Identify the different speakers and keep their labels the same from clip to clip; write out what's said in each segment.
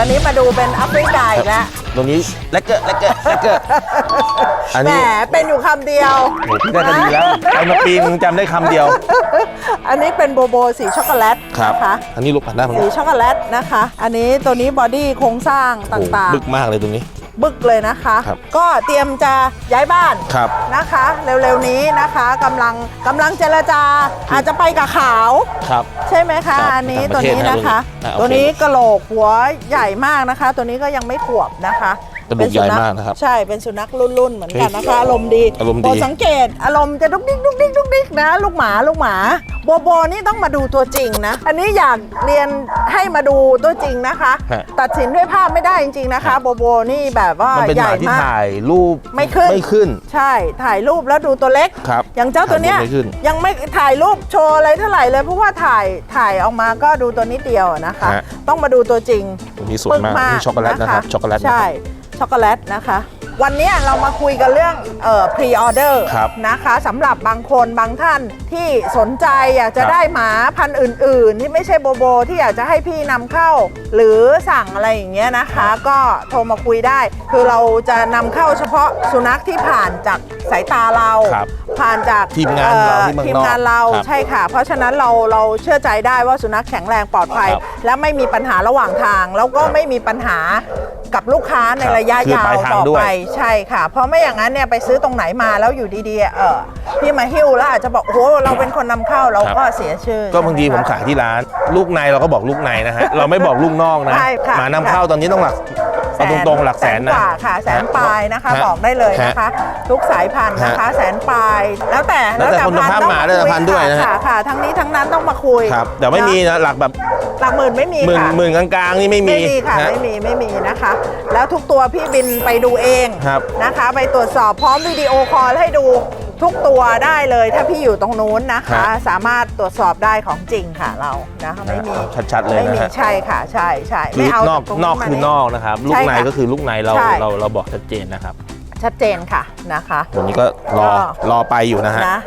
Speaker 1: ตอนนี้มาดูเป็นแอฟริกาอีกแล้ว
Speaker 2: ตรงนี้แลกเกอร์แลกเกอร์แลกเกอร์อัน
Speaker 1: แหม
Speaker 2: นี้
Speaker 1: เป็นอยู่คำเดียว
Speaker 2: โหพี่ได้ก็ดีแล้วไปมาปีนึงจำได้คำเดียว
Speaker 1: อันนี้เป็นโบโบสีช็อกโกแลต
Speaker 2: ครับ
Speaker 1: นะคะ
Speaker 2: อันนี้ลูกปัดหน้าผม
Speaker 1: สีช็อกโกแลตนะคะ อันนี้ตัวนี้บอดี้โครงสร้าง
Speaker 2: โอ้โห
Speaker 1: ต่าง
Speaker 2: บึกมากเลยตรงนี้
Speaker 1: ๆ บึกเลยนะคะ
Speaker 2: ครับ
Speaker 1: ก็เตรียมจะย้ายบ้าน
Speaker 2: ครับ
Speaker 1: นะคะ เร็วๆนี้นะคะกำลังกำลังเจรจาอาจจะไปกับขาว
Speaker 2: ครับ
Speaker 1: ใช่ไหมคะ
Speaker 2: ครับ
Speaker 1: อันนี้
Speaker 2: ต่าง
Speaker 1: ตัว
Speaker 2: ประเทศ
Speaker 1: นี้นะคะ
Speaker 2: นะ
Speaker 1: ตัวนี้
Speaker 2: โอเค
Speaker 1: กระโหลกหัวใหญ่มากนะคะ ตัวนี้ก็ยังไม่ขวบนะคะ
Speaker 2: กระดูกใหญ่มากนะครับ
Speaker 1: ใช่เป็นสุนัขรุ่นๆเหมือนกันนะคะ อารมณ์ดี
Speaker 2: อารมณ์ดี
Speaker 1: โปรดสังเกต อารมณ์จะดุกดิกดุกดิกดุกดิกนะ ลูกหมาลูกหมาโบโบนี่ต้องมาดูตัวจริงนะ อันนี้อยากเรียนให้มาดูตัวจริงนะคะ
Speaker 2: ฮะ
Speaker 1: ตัดสินด้วยภาพไม่ได้จริงๆนะคะโบโบนี่แบบว่า
Speaker 2: มันเป็น
Speaker 1: ให
Speaker 2: ห
Speaker 1: ญ่
Speaker 2: มาที่
Speaker 1: มาก
Speaker 2: ถ่ายรูป
Speaker 1: ไม่ขึ้น
Speaker 2: ไม่ขึ้น
Speaker 1: ใช่ถ่ายรูปแล้วดูตัวเล็ก
Speaker 2: ครับ
Speaker 1: อย่างเจ้าตัวเนี้ย
Speaker 2: ถ่ายรูปไม่ขึ้น
Speaker 1: ยังไม่ถ่ายรูปโชว์อะไรเท่าไหร่เลยเพราะว่าถ่ายถ่ายออกมาก็ดูตัวนิดเดียวอะนะคะ
Speaker 2: ฮะ
Speaker 1: ต้องมาดูตัวจริง
Speaker 2: ตัวนี้สวยมากนี่ช็อกโกแลตนะครับช็อกโกแลตนะครับ
Speaker 1: ใช่ ช็อกโกแลตนะคะ วันเนี้ยเรามาคุยกันเรื่องเอ่อพรีออเดอร์
Speaker 2: ครับ
Speaker 1: นะคะสำหรับบางคนบางท่านที่สนใจอยากจะ
Speaker 2: ครับ
Speaker 1: ได้หมาพันธุ์อื่น ๆ ที่ไม่ใช่โบโบ ที่อยากจะให้พี่นำเข้า หรือสั่งอะไรอย่างเงี้ยนะคะ ก็โทรมาคุยได้ คือเราจะนำเข้าเฉพาะสุนัขที่ผ่านจากสายตาเรา
Speaker 2: ครับ
Speaker 1: ผ่านจาก
Speaker 2: ทีมงานเราที่เมืองนอก
Speaker 1: ทีมงานเรา
Speaker 2: ครับ
Speaker 1: ใช่ค่ะ เพราะฉะนั้นเราเราเชื่อใจได้ว่าสุนัขแข็งแรงปลอดภัย
Speaker 2: ครับ
Speaker 1: และไม่มีปัญหาระหว่างทาง แล้วก็ไม่มีปัญหากับลูกค้าใน
Speaker 2: ครับ
Speaker 1: ระยะ
Speaker 2: คือ
Speaker 1: ยา
Speaker 2: ปลา
Speaker 1: วย
Speaker 2: ทาง
Speaker 1: ต่อ
Speaker 2: ด้วย
Speaker 1: ไปใช่ค่ะ เพราะไม่อย่างนั้นเนี่ยไปซื้อตรงไหนมาแล้วอยู่ดีๆเออพี่มาหิ้วแล้วอาจจะบอกโอ้โหเราเป็นคนนำเข้าเราก็เสียชื่อ
Speaker 2: ก็บางทีผม
Speaker 1: ใช่ไห
Speaker 2: ขายที่ร้าน ลูกในเราก็บอกลูกในนะฮะ เราไม่บอกลูกนอกนะ
Speaker 1: ใช่ค่ะ
Speaker 2: หมานำเข้าตอนนี้ต้องหลักเอาตรงๆหลักแสนนะ
Speaker 1: กว่าค่ะ แสนปลายนะคะ
Speaker 2: ฮ
Speaker 1: บอกได้เลยนะคะ ทุกสายพันธุ์นะคะ
Speaker 2: ฮะ
Speaker 1: แสนปลายแล้วแต่
Speaker 2: แล้วแต่คุณภาพหมาแล้วแต่พันธุ์ด้วยนะฮะ
Speaker 1: ค่ะค่ะ ทั้งนี้ทั้งนั้นต้องมาคุย
Speaker 2: ครับแต่ไม่มีนะหลักแบบ
Speaker 1: หลักหมื่นไม่มี
Speaker 2: หมื่น
Speaker 1: ค่ะ
Speaker 2: หมื่นกลางๆนี่ไม่มี
Speaker 1: ไม่มีค่ะ
Speaker 2: ฮ
Speaker 1: ไม่มีไม่มีนะคะ แล้วทุกตัวพี่บินไปดูเอง
Speaker 2: ครับ
Speaker 1: นะคะ ไปตรวจสอบพร้อมวิดีโอคอลให้ดูทุกตัวได้เลยถ้าพี่อยู่ตรงนู้นนะคะ
Speaker 2: ฮะ
Speaker 1: สามารถตรวจสอบได้ของจริงค่ะเรานะคะไม่มี
Speaker 2: ชัดๆเลย
Speaker 1: ไม่
Speaker 2: นะ
Speaker 1: มี
Speaker 2: ฮะ
Speaker 1: ใช่ค่ะใช่ใช่
Speaker 2: คื
Speaker 1: ไม่
Speaker 2: อ
Speaker 1: เอา
Speaker 2: นอก
Speaker 1: จากตรง
Speaker 2: นอก
Speaker 1: มา
Speaker 2: คือนอกนะครับ ลู
Speaker 1: ใช่
Speaker 2: กใน
Speaker 1: ค่ะ
Speaker 2: ก็คือลูกในเรา
Speaker 1: ใช่
Speaker 2: เราเราบอกชัดเจนนะครับ
Speaker 1: ชัดเจนค่ะนะคะ
Speaker 2: วันนี้ก็รอ
Speaker 1: ก็
Speaker 2: รอไปอยู่นะฮะ
Speaker 1: นะ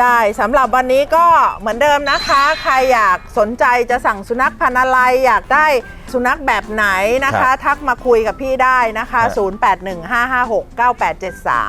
Speaker 1: ได้สำหรับวันนี้ก็เหมือนเดิมนะคะ ใครอยากสนใจจะสั่งสุนัขพันธุ์อะไรอยากได้สุนัขแบบไหนนะ
Speaker 2: ครั
Speaker 1: คะ
Speaker 2: บ
Speaker 1: ทักมาคุยกับพี่ได้นะคะ
Speaker 2: ครับ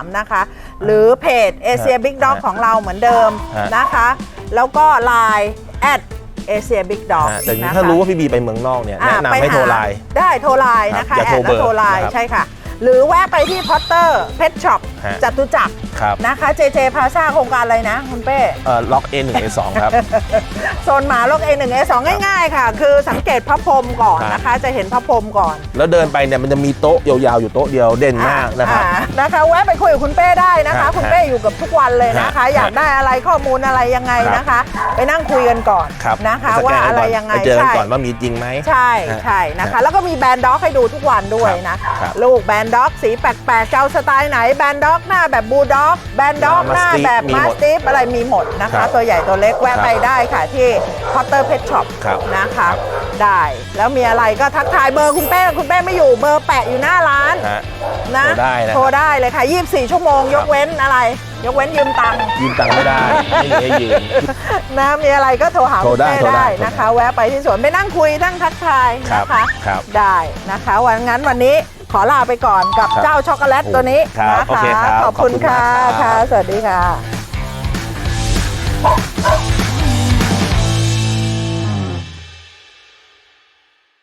Speaker 1: 0815569873 นะคะ หรือเพจเอเชียบิ๊กด็อก
Speaker 2: ครับ
Speaker 1: ของเราเหมือนเดิม
Speaker 2: ฮะ
Speaker 1: นะคะ แล้วก็ Line แอดเอเชียบิ๊กด็อก
Speaker 2: อ่าแต่ถ้ารู้ว่าพี่บีไปเมืองนอกเนี่ยแนะนำให้โทรไลน์
Speaker 1: ได้โทรไลน์นะคะ
Speaker 2: ครับอย่า
Speaker 1: แอ
Speaker 2: โทร
Speaker 1: ดและโทรไลน์
Speaker 2: เบอร์นะครับ
Speaker 1: ใช่ค่ะ หรือแวะไปที่พอตเตอร์เพชช็อป
Speaker 2: ฮะ
Speaker 1: จตุจักร
Speaker 2: ครับ
Speaker 1: นะคะ JJ Plaza โครงการอะไรนะ คุณเป้
Speaker 2: เอ่อล็อก A1 A2 ครับ
Speaker 1: โซนหมาโลก A1 A2 ง่ายๆค่ะ คือสังเกตพระพรหมก่อน
Speaker 2: ครับ
Speaker 1: นะคะ จะเห็นพระพรหมก่อน
Speaker 2: แล้วเดินไปเนี่ยมันจะมีโต๊ะยาวๆอยู่โต๊ะเดียวเด่นมากนะครับ
Speaker 1: อ่านะคะแวะไปคุยกับคุณเป้ได้นะคะ
Speaker 2: ฮะ
Speaker 1: คุณเป้อยู่กับทุกวันเลยนะคะ
Speaker 2: ฮะ
Speaker 1: อยากได้อะไรข้อมูลอะไรยังไง
Speaker 2: ครับ
Speaker 1: นะคะ ไปนั่งคุยกันก่อน
Speaker 2: ครับ
Speaker 1: นะคะ
Speaker 2: สแก
Speaker 1: ว่าอะไร
Speaker 2: ก่น
Speaker 1: ยังไง
Speaker 2: ไปเจอกัน
Speaker 1: ใช่
Speaker 2: ก่อนว่ามีจริงไหม
Speaker 1: ใช่
Speaker 2: ฮะ
Speaker 1: ใช่นะคะ
Speaker 2: ฮะ
Speaker 1: แล้วก็มีแบรนด์ด็อกให้ดูทุกวันด้วยนะ
Speaker 2: ครับ
Speaker 1: ลูกแบรนด์ด็อกสีแปลกๆเจ้าสไตล์ไหนแบรนด์ด็อกหน้าแบบบูลด็อกแบรนด์ด็อกหน้า
Speaker 2: Mastiff
Speaker 1: แบบ
Speaker 2: มี
Speaker 1: มา
Speaker 2: หม
Speaker 1: ส
Speaker 2: ด
Speaker 1: ติฟอะไรมีหมดนะ
Speaker 2: ครั
Speaker 1: คะ
Speaker 2: บ
Speaker 1: ตัวใหญ่ตัวเล็กแวะ
Speaker 2: ครับ
Speaker 1: ไปได้ค่ะที่พอตเตอร์เพชช็อป
Speaker 2: ครับ
Speaker 1: นะคะ
Speaker 2: ครับ
Speaker 1: ได้แล้วมีอะไรก็ทักทายเบอร์คุณเป้คุณเป้ไม่อยู่เบอร์แปะอยู่หน้าร้าน
Speaker 2: ฮะ
Speaker 1: นะ
Speaker 2: โทรได้นะครับ
Speaker 1: โทรได้เลยค่ะ 24 ชั่วโมง ยกเว้นอะไร ยกเว้นยืมตังค์
Speaker 2: ยืมตังค์ไม่ได้ไม่มีให้ยืม
Speaker 1: นะมีอะไรก็โทรหา
Speaker 2: โทร
Speaker 1: คุณ
Speaker 2: ได้
Speaker 1: เป้
Speaker 2: โทรได้
Speaker 1: ได้
Speaker 2: โทรได้
Speaker 1: นะคะ แวะไปที่สวนไปนั่งคุยนั่งทักทาย
Speaker 2: ครับ
Speaker 1: นะคะ
Speaker 2: ครับ
Speaker 1: ได้นะคะวันงั้นวันนี้ ขอลาไปก่อนกับ
Speaker 2: ครับ
Speaker 1: เจ้าช็อกโกแลตตัวนี้
Speaker 2: ครับ
Speaker 1: นะ
Speaker 2: โอ
Speaker 1: คะ
Speaker 2: เคครับ
Speaker 1: ขอบคุณ
Speaker 2: ขอบคุณ
Speaker 1: ค่ะ
Speaker 2: มากครับ
Speaker 1: ค่ะ สวัสดีค่ะ